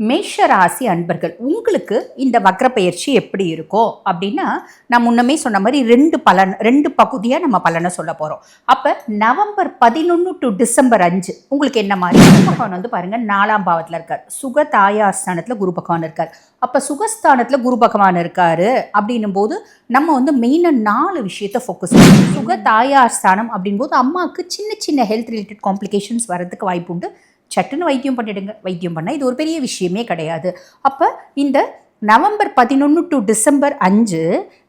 மேஷ ராசி அன்பர்கள் உங்களுக்கு இந்த வக்ர பயிற்சி எப்படி இருக்கோ? அப்படின்னா நான் முன்னமே சொன்ன மாதிரி ரெண்டு பலன் ரெண்டு பகுதியாக நம்ம பலனை சொல்ல போகிறோம் அப்போ நவம்பர் பதினொன்று டு டிசம்பர் அஞ்சு உங்களுக்கு என்ன மாதிரி? குரு பகவான் வந்து பாருங்கள் நாலாம் பாவத்தில் இருக்கார். சுக தாயாஸ்தானத்தில் குரு பகவான் இருக்கார். அப்போ சுகஸ்தானத்தில் குரு பகவான் இருக்காரு அப்படின்னும் போது நம்ம வந்து மெயினாக நாலு விஷயத்தை ஃபோக்கஸ் பண்ணணும். சுக தாயாஸ்தானம் அப்படின் போது அம்மாவுக்கு சின்ன சின்ன ஹெல்த் ரிலேட்டட் காம்ப்ளிகேஷன்ஸ் வரதுக்கு வாய்ப்பு உண்டு சட்டுன்னு வைத்தியம் பண்ணிடுங்க வைத்தியம் பண்ணால் இது ஒரு பெரிய விஷயமே கிடையாது. அப்போ இந்த நவம்பர் பதினொன்று டு டிசம்பர் அஞ்சு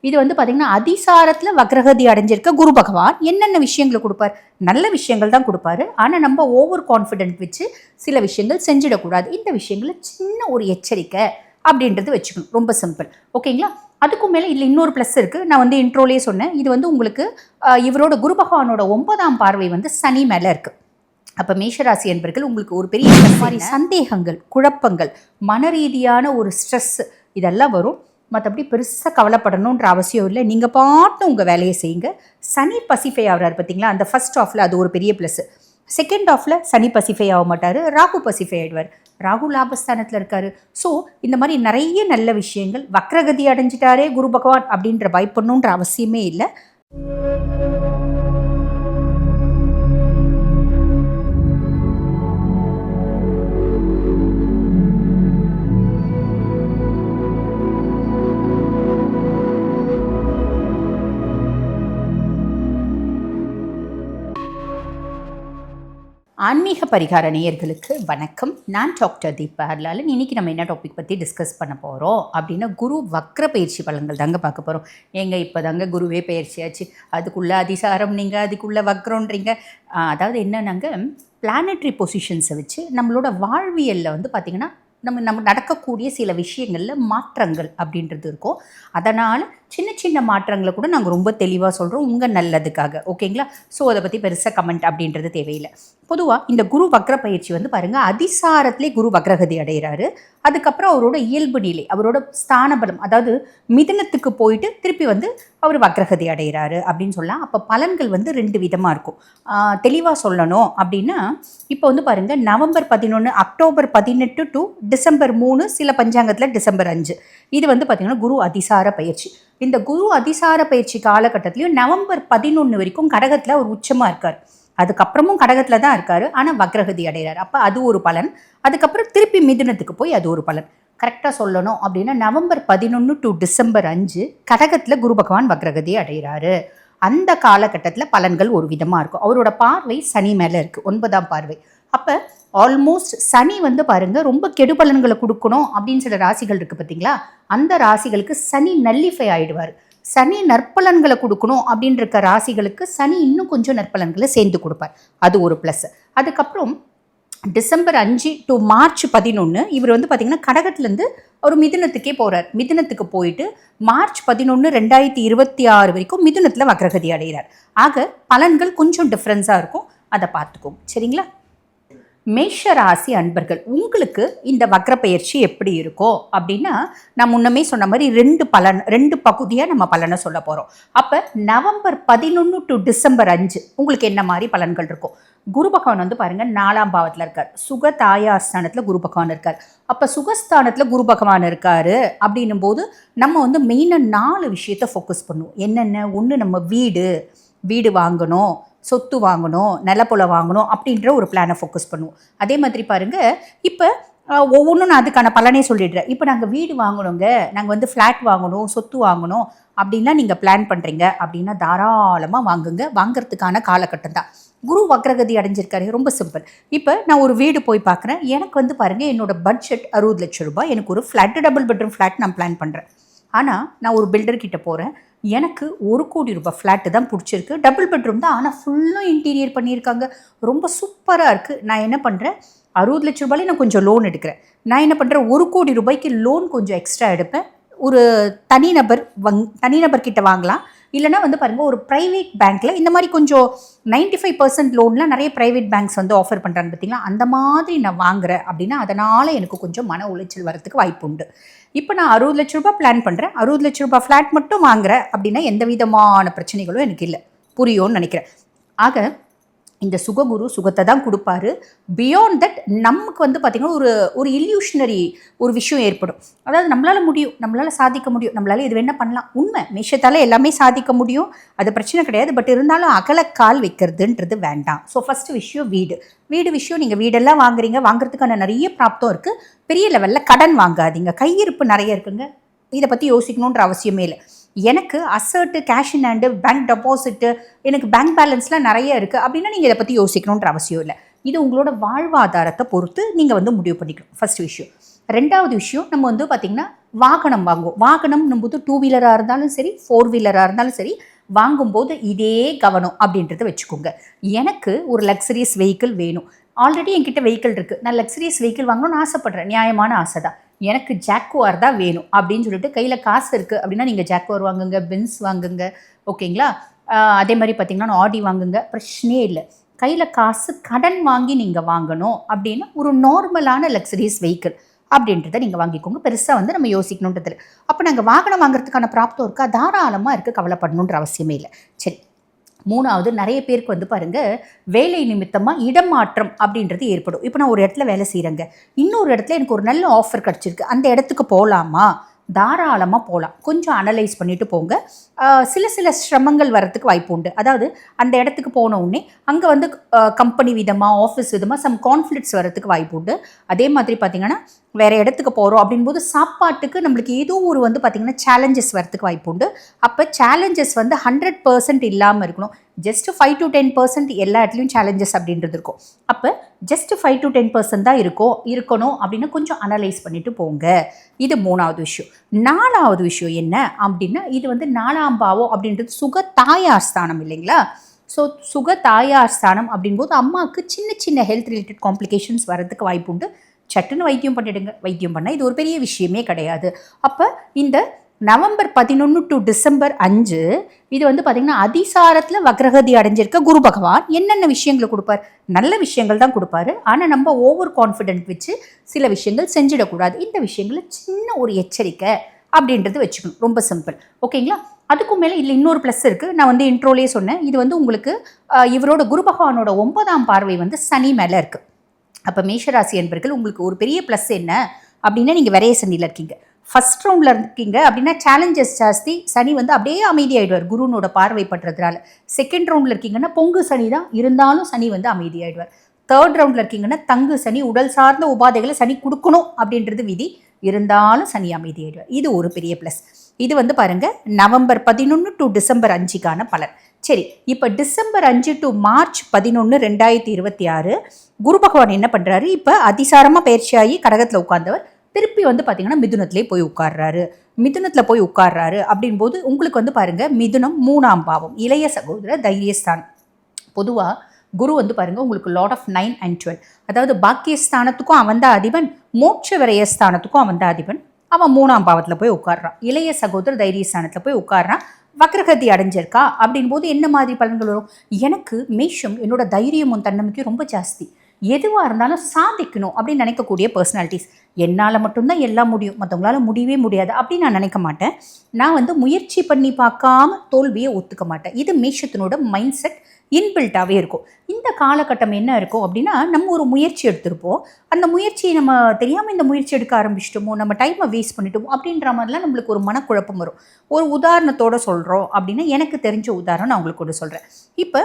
இது வந்து பார்த்திங்கன்னா அதிசாரத்தில் வக்ரகதி அடைஞ்சிருக்க குரு பகவான் என்னென்ன விஷயங்களை கொடுப்பார்? நல்ல விஷயங்கள் தான் கொடுப்பாரு. ஆனால் நம்ம ஓவர் கான்ஃபிடென்ட் வச்சு சில விஷயங்கள் செஞ்சிடக்கூடாது. இந்த விஷயங்களை சின்ன ஒரு எச்சரிக்கை அப்படின்றது வச்சுக்கணும். ரொம்ப சிம்பிள் ஓகேங்களா அதுக்கும் மேலே இதில் இன்னொரு ப்ளஸ் இருக்குது நான் வந்து இன்ட்ரோலேயே சொன்னேன். இது வந்து உங்களுக்கு இவரோட குரு பகவானோட ஒன்பதாம் பார்வை வந்து சனி மேலே இருக்குது அப்போ மேஷராசி என்பர்கள் உங்களுக்கு ஒரு பெரிய மாதிரி சந்தேகங்கள் குழப்பங்கள் மன ரீதியான ஒரு ஸ்ட்ரெஸ் இதெல்லாம் வரும். மற்றபடி பெருசாக கவலைப்படணுன்ற அவசியம் இல்லை. நீங்கள் பாட்டு உங்கள் வேலையை செய்யுங்க. சனி பசிஃபை ஆகிறார் பார்த்தீங்களா அந்த ஃபர்ஸ்ட் ஆஃபில் அது ஒரு பெரிய ப்ளஸ் செகண்ட் ஆஃபில் சனி பசிஃபை ஆக மாட்டார். ராகு பசிஃபை ஆயிடுவார். ராகு லாபஸ்தானத்தில் இருக்காரு. ஸோ இந்த மாதிரி நிறைய நல்ல விஷயங்கள் வக்ரகதி அடைஞ்சிட்டாரே குரு பகவான் அப்படின்ற பயப்படணுன்ற அவசியமே இல்லை. ஆன்மீக பரிகார நேயர்களுக்கு வணக்கம். நான் டாக்டர் தீபா ஹர்லாலன் இன்னைக்கு நம்ம என்ன டாபிக் பற்றி டிஸ்கஸ் பண்ண போகிறோம் அப்படின்னா குரு வக்ர பயிற்சி பலன்கள் தாங்க பார்க்க போகிறோம் ஏங்க இப்போ தாங்க குருவே பயிற்சியாச்சு அதுக்குள்ளே அதிசாரம் நீங்கள் அதுக்குள்ளே வக்ரோன்றீங்க அதாவது என்னன்னாங்க பிளானட்ரி பொசிஷன்ஸை வச்சு நம்மளோட வாழ்வியலில் வந்து பார்த்திங்கன்னா நம்ம நம்ம நடக்கக்கூடிய சில விஷயங்களில் மாற்றங்கள் அப்படின்றது இருக்கும். அதனால் சின்ன சின்ன மாற்றங்களை கூட நாங்கள் ரொம்ப தெளிவாக சொல்கிறோம் உங்கள் நல்லதுக்காக. ஓகேங்களா? ஸோ அதை பற்றி பெருசாக கமெண்ட் அப்படின்றது தேவையில்லை. பொதுவாக இந்த குரு வக்ர பயிற்சி வந்து பாருங்கள் அதிசாரத்திலே குரு வக்ரகதி அடைகிறாரு அதுக்கப்புறம் அவரோட இயல்பு நிலை அவரோட ஸ்தானபலம் அதாவது மிதனத்துக்கு போயிட்டு திருப்பி வந்து அவர் வக்ரகதி அடைகிறாரு அப்படின்னு சொல்லலாம். அப்போ பலன்கள் வந்து ரெண்டு விதமாக இருக்கும். தெளிவாக சொல்லணும் அப்படின்னா இப்போ வந்து பாருங்கள் நவம்பர் பதினொன்று அக்டோபர் பதினெட்டு டு டிசம்பர் மூணு சில பஞ்சாங்கத்தில் டிசம்பர் அஞ்சு. இது வந்து பார்த்திங்கன்னா குரு அதிசார பயிற்சி. இந்த குரு அதிசார பயிற்சி காலகட்டத்திலையும் நவம்பர் பதினொன்று வரைக்கும் கடகத்தில் அவர் உச்சமாக இருக்கார். அதுக்கப்புறமும் கடகத்தில் தான் இருக்கார். ஆனால் வக்ரகதி அடைகிறார் அப்போ அது ஒரு பலன். அதுக்கப்புறம் திருப்பி மிதுனத்துக்கு போய் அது ஒரு பலன். கரெக்டாக சொல்லணும் அப்படின்னா நவம்பர் பதினொன்று டு டிசம்பர் அஞ்சு கடகத்தில் குரு பகவான் வக்ரகதி அடைகிறாரு. அந்த காலகட்டத்தில் பலன்கள் ஒரு விதமாக இருக்கும். அவரோட பார்வை சனி மேலே இருக்குது ஒன்பதாம் பார்வை. அப்போ ஆல்மோஸ்ட் சனி வந்து பாருங்கள் ரொம்ப கெடு பலன்களை கொடுக்கணும் அப்படின்னு சில ராசிகள் இருக்குது பார்த்தீங்களா அந்த ராசிகளுக்கு சனி நல்லிஃபை ஆகிடுவார் சனி நற்பலன்களை கொடுக்கணும் அப்படின்னு இருக்க ராசிகளுக்கு சனி இன்னும் கொஞ்சம் நற்பலன்களை சேர்ந்து கொடுப்பார். அது ஒரு ப்ளஸ் அதுக்கப்புறம் டிசம்பர் அஞ்சு டு மார்ச் பதினொன்று இவர் வந்து பார்த்திங்கன்னா கடகத்துலேருந்து ஒரு மிதுனத்துக்கே போகிறார் மிதுனத்துக்கு போயிட்டு மார்ச் பதினொன்று ரெண்டாயிரத்தி இருபத்தி ஆறு வரைக்கும் மிதுனத்தில் வக்ரகதி அடைகிறார். ஆக பலன்கள் கொஞ்சம் டிஃப்ரென்ஸாக இருக்கும். அதை பார்த்துக்கோங்க. சரிங்களா? மேஷ ராசி அன்பர்கள் உங்களுக்கு இந்த வக்ர பயிற்சி எப்படி இருக்கோ அப்படின்னா நான் முன்னமே சொன்ன மாதிரி ரெண்டு பலன் ரெண்டு பகுதியாக நம்ம பலனை சொல்ல போகிறோம் அப்போ நவம்பர் பதினொன்று டு டிசம்பர் அஞ்சு உங்களுக்கு என்ன மாதிரி பலன்கள் இருக்கும் குரு பகவான் வந்து பாருங்கள் நாலாம் பாவத்தில் இருக்கார். சுக தாயாஸ்தானத்தில் குரு பகவான் இருக்கார். அப்போ சுகஸ்தானத்தில் குரு பகவான் இருக்கார் அப்படின்னும் போது நம்ம வந்து மெயினாக நாலு விஷயத்தை ஃபோக்கஸ் பண்ணுவோம். என்னென்ன? ஒன்று நம்ம வீடு வீடு வாங்கணும். சொத்து வாங்கணும் நிலப்புலம் வாங்கணும் அப்படின்ற ஒரு பிளானை ஃபோக்கஸ் பண்ணுவோம். அதே மாதிரி பாருங்கள் இப்போ ஒவ்வொன்றும் நான் அதுக்கான பலனே சொல்லிடுறேன். இப்போ நாங்கள் வீடு வாங்கணுங்க நாங்கள் வந்து ஃப்ளாட் வாங்கணும் சொத்து வாங்கணும் அப்படின்லாம் நீங்கள் பிளான் பண்ணுறீங்க அப்படின்னா தாராளமாக வாங்குங்க. வாங்குறதுக்கான காலகட்டம் தான். குரு வக்ரகதி அடைஞ்சிருக்காரு ரொம்ப சிம்பிள் இப்போ நான் ஒரு வீடு போய் பார்க்குறேன் எனக்கு வந்து பாருங்கள் என்னோடய பட்ஜெட் அறுபது லட்சம் ரூபாய். எனக்கு ஒரு ஃப்ளாட்டு டபுள் பெட்ரூம் ஃப்ளாட் நான் பிளான் பண்ணுறேன் ஆனால் நான் ஒரு பில்டர்கிட்ட போகிறேன் எனக்கு ஒரு கோடி ரூபாய் ஃப்ளாட்டு தான் பிடிச்சிருக்கு. டபுள் பெட்ரூம் தான். ஆனால் ஃபுல்லும் இன்டீரியர் பண்ணியிருக்காங்க. ரொம்ப சூப்பராக இருக்குது நான் என்ன பண்ணுறேன் அறுபது லட்ச ரூபாயில நான் கொஞ்சம் லோன் எடுக்கிறேன். நான் என்ன பண்ணுறேன் ஒரு கோடி ரூபாய்க்கு லோன் கொஞ்சம் எக்ஸ்ட்ரா எடுப்பேன். ஒரு தனிநபர் வங் தனிநபர்கிட்ட வாங்கலாம். இல்லைனா வந்து பாருங்கள் ஒரு ப்ரைவேட் பேங்க்கில் இந்த மாதிரி கொஞ்சம் 95% ஃபைவ் பர்சன்ட் லோன்லாம் நிறைய ப்ரைவேட் பேங்க்ஸ் வந்து ஆஃபர் பண்ணுறாங்க பார்த்தீங்களா அந்த மாதிரி நான் வாங்குறேன் அப்படின்னா அதனால் எனக்கு கொஞ்சம் மன உளைச்சல் வரத்துக்கு வாய்ப்பு உண்டு. இப்போ நான் அறுபது லட்ச ரூபாய் பிளான் பண்ணுறேன் அறுபது லட்ச ரூபாய் ஃப்ளாட் மட்டும் வாங்குறேன் அப்படின்னா எந்த விதமான பிரச்சனைகளும் எனக்கு இல்லை. புரியும்னு நினைக்கிறேன். ஆக இந்த சுககுரு சுகத்தை தான் கொடுப்பாரு. பியாண்ட் தட் நமக்கு வந்து பார்த்திங்கன்னா ஒரு ஒரு இல்யூஷனரி ஒரு விஷயம் ஏற்படும். அதாவது நம்மளால் முடியும் நம்மளால் சாதிக்க முடியும் நம்மளால் இது வேணால் பண்ணலாம். உண்மை மேஷத்தால் எல்லாமே சாதிக்க முடியும். அது பிரச்சனை கிடையாது. பட் இருந்தாலும் அகலக்கால் வைக்கிறதுன்றது வேண்டாம். ஸோ ஃபஸ்ட்டு விஷயம் வீடு. வீடு விஷயம் நீங்கள் வீடெல்லாம் வாங்குறீங்க. வாங்குறதுக்கான நிறைய பிராப்தம் இருக்குது பெரிய லெவலில் கடன் வாங்காதீங்க. கையிருப்பு நிறைய இருக்குங்க. இதை பற்றி யோசிக்கணுன்ற அவசியமே இல்லை. எனக்கு அசர்ட்டு cash in hand bank deposit எனக்கு பேங்க் பேலன்ஸ்லாம் நிறைய இருக்குது அப்படின்னா நீங்கள் இதை பற்றி யோசிக்கணுன்ற அவசியம் இல்லை. இது உங்களோட வாழ்வாதாரத்தை பொறுத்து நீங்கள் வந்து முடிவு பண்ணிக்கணும். ஃபஸ்ட் விஷயம். ரெண்டாவது விஷயம் நம்ம வந்து பார்த்திங்கன்னா வாகனம் வாங்குவோம். வாகனம் போது டூ வீலராக இருந்தாலும் சரி ஃபோர் வீலராக இருந்தாலும் சரி வாங்கும்போது இதே கவனம் அப்படின்றத வச்சுக்கோங்க. எனக்கு ஒரு லக்ஸரியஸ் வெஹிக்கிள் வேணும். ஆல்ரெடி என்கிட்ட வெஹிக்கிள் இருக்குது நான் லக்ஸரியஸ் வெஹிக்கிள் வாங்கணும்னு ஆசைப்பட்றேன். நியாயமான ஆசை தான் எனக்கு ஜாக்குவார் தான் வேணும் அப்படின்னு சொல்லிட்டு கையில் காசு இருக்குது அப்படின்னா நீங்கள் ஜாக்குவார் வாங்குங்க பென்ஸ் வாங்குங்க ஓகேங்களா அதே மாதிரி பார்த்தீங்கன்னா ஆடி வாங்குங்க பிரச்சனையே இல்லை. கையில் காசு கடன் வாங்கி நீங்கள் வாங்கணும் அப்படின்னா ஒரு நார்மலான லக்ஸரிஸ் வெஹிக்கிள் அப்படின்றத நீங்கள் வாங்கிக்கோங்க. பெருசாக வந்து நம்ம யோசிக்கணுன்றது அப்போ நாங்கள் வாகனம் வாங்குறதுக்கான பிராப்தம் இருக்கா? தாராளமாக இருக்குது கவலைப்படணுன்ற அவசியமே இல்லை. சரி. மூணாவது நிறைய பேருக்கு வந்து பாருங்க வேலை நிமித்தமாக இடமாற்றம் அப்படின்றது ஏற்படும். இப்போ நான் ஒரு இடத்துல வேலை செய்கிறேங்க இன்னொரு இடத்துல எனக்கு ஒரு நல்ல ஆஃபர் கிடச்சிருக்கு. அந்த இடத்துக்கு போகலாமா தாராளமாக போகலாம் கொஞ்சம் அனலைஸ் பண்ணிவிட்டு போங்க. சில சில சிரமங்கள் வரத்துக்கு வாய்ப்பு உண்டு. அதாவது அந்த இடத்துக்கு போன உடனே அங்கே வந்து கம்பெனி விதமாக ஆஃபீஸ் விதமாக சம் கான்ஃப்ளிக்ஸ் வரத்துக்கு வாய்ப்பு உண்டு. அதே மாதிரி பார்த்திங்கன்னா வேறு இடத்துக்கு போகிறோம் அப்படின்போது சாப்பாட்டுக்கு நம்மளுக்கு ஏதோ ஒரு வந்து பார்த்திங்கன்னா சேலஞ்சஸ் வரத்துக்கு வாய்ப்பு உண்டு. அப்போ சேலஞ்சஸ் வந்து ஹண்ட்ரட் பர்சன்ட் இல்லாமல் இருக்கணும். Just five to ten percent எல்லா இடத்துலையும் சேலஞ்சஸ் அப்படின்றது இருக்கும். அப்போ just five to ten percent தான் இருக்கும் இருக்கணும் அப்படின்னு கொஞ்சம் அனலைஸ் பண்ணிட்டு போங்க. இது மூணாவது விஷயம். நாலாவது விஷயம் என்ன அப்படின்னா இது வந்து நாலாம் பாவம் அப்படின்றது சுக தாயார் ஸ்தானம் இல்லைங்களா? ஸோ சுக தாயார் ஸ்தானம் அப்படின்போது அம்மாவுக்கு சின்ன சின்ன ஹெல்த் ரிலேட்டட் காம்ப்ளிகேஷன்ஸ் வரதுக்கு வாய்ப்பு உண்டு. சட்டுன்னு வைத்தியம் பண்ணிடுங்க. வைத்தியம் பண்ணால் இது ஒரு பெரிய விஷயமே கிடையாது. அப்போ இந்த நவம்பர் பதினொன்று டு டிசம்பர் அஞ்சு இது வந்து பார்த்திங்கன்னா அதிசாரத்தில் வக்ரகதி அடைஞ்சிருக்க குரு பகவான். என்னென்ன விஷயங்களை கொடுப்பார்? நல்ல விஷயங்கள் தான் கொடுப்பாரு. ஆனால் நம்ம ஓவர் கான்ஃபிடென்ட் வச்சு சில விஷயங்கள் செஞ்சிடக்கூடாது. இந்த விஷயங்களை சின்ன ஒரு எச்சரிக்கை அப்படின்றது வச்சுக்கணும். ரொம்ப சிம்பிள் ஓகேங்களா அதுக்கும் மேலே இல்லை இன்னொரு ப்ளஸ் இருக்குது நான் வந்து இன்ட்ரோலேயே சொன்னேன். இது வந்து உங்களுக்கு இவரோட குரு பகவானோட ஒன்பதாம் பார்வை வந்து சனி மேலே இருக்குது அப்போ மேஷராசி என்பர்கள் உங்களுக்கு ஒரு பெரிய ப்ளஸ் என்ன? அப்படின்னா நீங்கள் விரைய சனியில் இருக்கீங்க. ஃபஸ்ட் ரவுண்டில் இருக்கீங்க. அப்படின்னா சேலஞ்சஸ் ஜாஸ்தி. சனி வந்து அப்படியே அமைதியாயிடுவார். குருனோட பார்வை படுறதுனால. செகண்ட் ரவுண்டில் இருக்கீங்கன்னா பொங்கு சனி தான். இருந்தாலும் சனி வந்து அமைதியாயிடுவார். தேர்ட் ரவுண்டில் இருக்கீங்கன்னா தங்கு சனி உடல் சார்ந்த உபாதைகளை சனி கொடுக்கணும் அப்படின்றது விதி. இருந்தாலும் சனி அமைதியாயிடுவார். இது ஒரு பெரிய ப்ளஸ் இது வந்து பாருங்கள் நவம்பர் பதினொன்று டு டிசம்பர் அஞ்சுக்கான பலன். சரி இப்போ டிசம்பர் அஞ்சு டு மார்ச் பதினொன்று ரெண்டாயிரத்தி இருபத்தி ஆறு குரு பகவான் என்ன பண்ணுறாரு இப்போ அதிசாரமாக பயிற்சியாகி கடகத்தில் உட்கார்ந்தவர் திருப்பி வந்து பார்த்தீங்கன்னா மிதுனத்திலே போய் உட்கார்றாரு. மிதுனத்தில் போய் உட்கார்றாரு அப்படின்போது உங்களுக்கு வந்து பாருங்க மிதுனம் மூணாம் பாவம் இளைய சகோதர தைரியஸ்தான் பொதுவாக குரு வந்து பாருங்க உங்களுக்கு lot of nine and twelve அதாவது பாக்கியஸ்தானத்துக்கும் அவன் தான் அதிபன் மோட்ச விரயஸ்தானத்துக்கும் அவன் தான் அதிபன். அவன் மூணாம் பாவத்தில் போய் உட்கார்றான். இளைய சகோதர தைரியஸ்தானத்தில் போய் உட்கார்றான். வக்ரகதி அடைஞ்சிருக்கா? அப்படின் போது என்ன மாதிரி பலன்கள் வரும்? எனக்கு மேஷம் என்னோட தைரியமும் தன்னம்பிக்கையும் ரொம்ப ஜாஸ்தி. எதுவாக இருந்தாலும் சாதிக்கணும் அப்படின்னு நினைக்கக்கூடிய பர்சனாலிட்டிஸ் என்னால் மட்டும்தான் எல்லாம் முடியும். மற்றவங்களால முடியவே முடியாது அப்படின்னு நான் நினைக்க மாட்டேன். நான் வந்து முயற்சி பண்ணி பார்க்காம தோல்வியை ஒத்துக்க மாட்டேன். இது மேஷத்தினோட மைண்ட் செட் இன்பில்ட்டாகவே இருக்கும். இந்த காலகட்டம் என்ன இருக்கும் அப்படின்னா நம்ம ஒரு முயற்சி எடுத்திருப்போம். அந்த முயற்சியை நம்ம தெரியாமல் இந்த முயற்சி எடுக்க ஆரம்பிச்சிட்டோமோ நம்ம டைமை வேஸ்ட் பண்ணிட்டோமோ அப்படின்ற மாதிரிலாம் நம்மளுக்கு ஒரு மனக்குழப்பம் வரும். ஒரு உதாரணத்தோட சொல்கிறோம் அப்படின்னா எனக்கு தெரிஞ்ச உதாரணம் நான் உங்களுக்கு ஒன்று சொல்கிறேன் இப்போ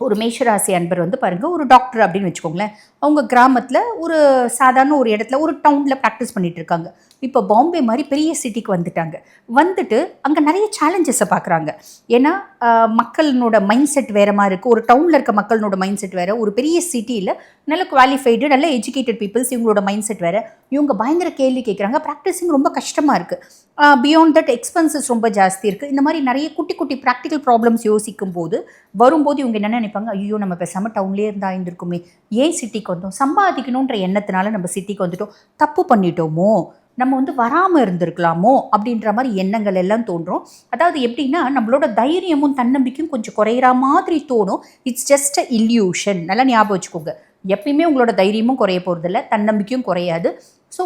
ஒரு மேஷராசி அன்பர் வந்து பாருங்கள் ஒரு டாக்டர் அப்படின்னு வச்சுக்கோங்களேன். அவங்க கிராமத்தில் ஒரு சாதாரண ஒரு இடத்துல ஒரு டவுனில் ப்ராக்டிஸ் பண்ணிகிட்டு இருக்காங்க. இப்போ பாம்பே மாதிரி பெரிய சிட்டிக்கு வந்துட்டாங்க. வந்துட்டு அங்கே நிறைய சேலஞ்சஸை பார்க்குறாங்க ஏன்னா ஆஹ், மக்களினோட மைண்ட் செட் வேறு மாதிரி இருக்குது ஒரு டவுனில் இருக்க மக்களோட மைண்ட் செட் வேறு. ஒரு பெரிய சிட்டியில் நல்ல குவாலிஃபைடு நல்ல எஜுகேட்டட் பீப்புள்ஸ் இவங்களோட மைண்ட் செட் வேறு. இவங்க பயங்கர கேள்வி கேட்குறாங்க ப்ராக்டிஸிங் ரொம்ப கஷ்டமாக இருக்குது பியாண்ட் தட் எக்ஸ்பென்சஸ் ரொம்ப ஜாஸ்தி இருக்குது இந்த மாதிரி நிறைய குட்டி குட்டி ப்ராக்டிக்கல் ப்ராப்ளம்ஸ் யோசிக்கும் போது வரும்போது இவங்க என்னென்ன நினைப்பாங்க ஐயோ நம்ம பேசாமல் டவுன்லேயே இருந்தா இருந்திருக்குமே. ஏன் சிட்டிக்கு வந்தோம்? சம்பாதிக்கணுன்ற எண்ணத்தினால நம்ம சிட்டிக்கு வந்துட்டோம். தப்பு பண்ணிட்டோமோ? நம்ம வந்து வராமல் இருந்திருக்கலாமோ? அப்படின்ற மாதிரி எண்ணங்கள் எல்லாம் தோன்றும். அதாவது எப்படின்னா நம்மளோட தைரியமும் தன்னம்பிக்கையும் கொஞ்சம் குறையிற மாதிரி தோணும். இட்ஸ் ஜஸ்ட் அ இல்யூஷன் நல்லா ஞாபகம் வச்சுக்கோங்க. எப்பயுமே உங்களோட தைரியமும் குறைய போகிறதில்ல தன்னம்பிக்கையும் குறையாது. ஸோ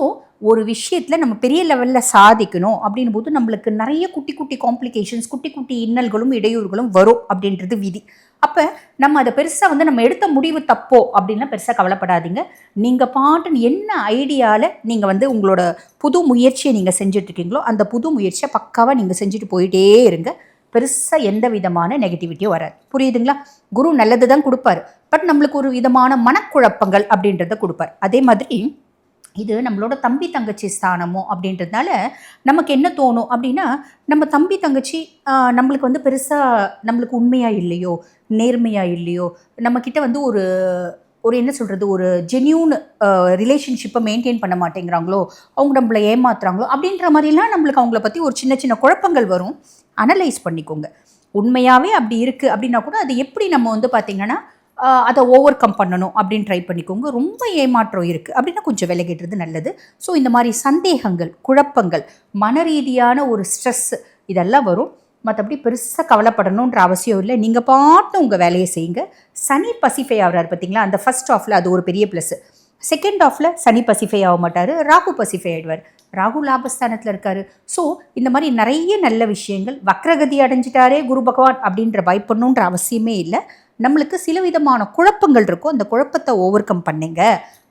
ஒரு விஷயத்தில் நம்ம பெரிய லெவலில் சாதிக்கணும் அப்படின் போது நம்மளுக்கு நிறைய குட்டி குட்டி காம்ப்ளிகேஷன்ஸ் குட்டி குட்டி இன்னல்களும் இடையூறுகளும் வரும் அப்படின்றது விதி. அப்போ நம்ம அதை பெருசாக வந்து நம்ம எடுத்த முடிவு தப்போ அப்படின்லாம் பெருசாக கவலைப்படாதீங்க. நீங்கள் பாட்டுன்னு என்ன ஐடியாவில் நீங்கள் வந்து உங்களோட புது முயற்சியை நீங்கள் செஞ்சுட்ருக்கீங்களோ அந்த புது முயற்சியை பக்காவாக நீங்கள் செஞ்சுட்டு போயிட்டே இருங்க. பெருசாக எந்த விதமான நெகட்டிவிட்டியும் வராது. புரியுதுங்களா? குரு நல்லது தான் கொடுப்பாரு. பட் நம்மளுக்கு ஒரு விதமான மனக்குழப்பங்கள் அப்படின்றத கொடுப்பார். அதே மாதிரி இது நம்மளோட தம்பி தங்கச்சி ஸ்தானமோ அப்படின்றதுனால நமக்கு என்ன தோணும் அப்படின்னா நம்ம தம்பி தங்கச்சி நம்மளுக்கு வந்து பெருசாக நம்மளுக்கு உண்மையாக இல்லையோ நேர்மையாக இல்லையோ நம்மக்கிட்ட வந்து ஒரு ஒரு என்ன சொல்கிறது ஒரு ஜென்யூன் ரிலேஷன்ஷிப்பை மெயின்டைன் பண்ண மாட்டேங்கிறாங்களோ அவங்க நம்மளை ஏமாத்துறாங்களோ அப்படின்ற மாதிரிலாம் நம்மளுக்கு அவங்கள பற்றி ஒரு சின்ன சின்ன குழப்பங்கள் வரும். அனலைஸ் பண்ணிக்கோங்க. உண்மையாகவே அப்படி இருக்குது அப்படின்னா கூட அது எப்படி நம்ம வந்து பார்த்திங்கன்னா அதை ஓவர் கம் பண்ணணும் அப்படின்னு ட்ரை பண்ணிக்கோங்க. ரொம்ப ஏமாற்றம் இருக்குது அப்படின்னா கொஞ்சம் விலகிடுறது நல்லது. ஸோ இந்த மாதிரி சந்தேகங்கள் குழப்பங்கள் மன ரீதியான ஒரு ஸ்ட்ரெஸ் இதெல்லாம் வரும். மற்றபடி பெருசாக கவலைப்படணுன்ற அவசியம் இல்லை. நீங்கள் பாட்டு உங்கள் வேலையை செய்யுங்க. சனி பசிஃபை ஆகிறார் பார்த்தீங்களா அந்த ஃபர்ஸ்ட் ஆஃபில் அது ஒரு பெரிய ப்ளஸ்ஸு செகண்ட் ஆஃபில் சனி பசிஃபை ஆக மாட்டார். ராகு பசிஃபை ஆகிடுவார் ராகு லாபஸ்தானத்தில் இருக்காரு. ஸோ இந்த மாதிரி நிறைய நல்ல விஷயங்கள் வக்ரகதி அடைஞ்சிட்டாரே குரு பகவான் அப்படின்ற பயப்படணுன்ற அவசியமே இல்லை. நம்மளுக்கு சில விதமான குழப்பங்கள் இருக்கும் அந்த குழப்பத்தை ஓவர் கம் பண்ணுங்க.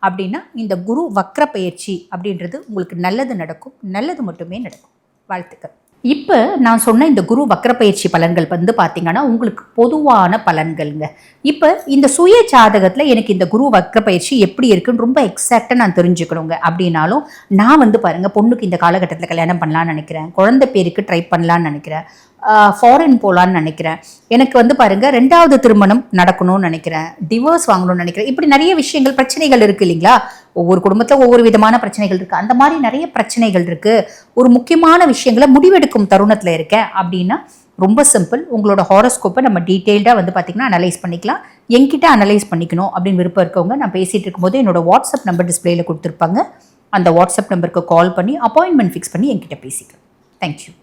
அப்படின்னா இந்த குரு வக்ர பயிற்சி அப்படின்றது உங்களுக்கு நல்லது நடக்கும் நல்லது மட்டுமே நடக்கும். வாழ்த்துக்கள். இப்போ நான் சொன்ன இந்த குரு வக்ர பயிற்சி பலன்கள் வந்து பார்த்தீங்கன்னா உங்களுக்கு பொதுவான பலன்கள்ங்க. இப்போ இந்த சுய ஜாதகத்தில் எனக்கு இந்த குரு வக்ர பயிற்சி எப்படி இருக்குன்னு ரொம்ப எக்ஸாக்டாக நான் தெரிஞ்சுக்கணுங்க. அப்படின்னாலும் நான் வந்து பாருங்கள் பொண்ணுக்கு இந்த காலகட்டத்தில் கல்யாணம் பண்ணலான்னு நினைக்கிறேன். குழந்தை பேருக்கு ட்ரை பண்ணலான்னு நினைக்கிறேன். ஃபாரின் போகலான்னு நினைக்கிறேன். எனக்கு வந்து பாருங்கள் ரெண்டாவது திருமணம் நடக்கணும்னு நினைக்கிறேன். டிவோர்ஸ் வாங்கணும்னு நினைக்கிறேன். இப்படி நிறைய விஷயங்கள் பிரச்சனைகள் இருக்குது இல்லைங்களா? ஒவ்வொரு குடும்பத்தில் ஒவ்வொரு விதமான பிரச்சனைகள் இருக்குது அந்த மாதிரி நிறைய பிரச்சனைகள் இருக்குது ஒரு முக்கியமான விஷயங்களை முடிவெடுக்கும் தருணத்தில் இருக்கேன் அப்படின்னா ரொம்ப சிம்பிள் உங்களோட ஹாரோஸ்கோப்பை நம்ம டீட்டெயில்டாக வந்து பார்த்திங்கன்னா அனலைஸ் பண்ணிக்கலாம். என்கிட்ட அனலைஸ் பண்ணிக்கணும் அப்படின்னு விருப்பம் இருக்கவங்க நான் பேசிகிட்டு இருக்கும்போது என்னோட வாட்ஸ்அப் நம்பர் டிஸ்பிளேயில் கொடுத்துருப்பாங்க. அந்த வாட்ஸ்அப் நம்பருக்கு கால் பண்ணி அப்பாயின்மெண்ட் ஃபிக்ஸ் பண்ணி என்கிட்ட பேசிக்கலாம். தேங்க்யூ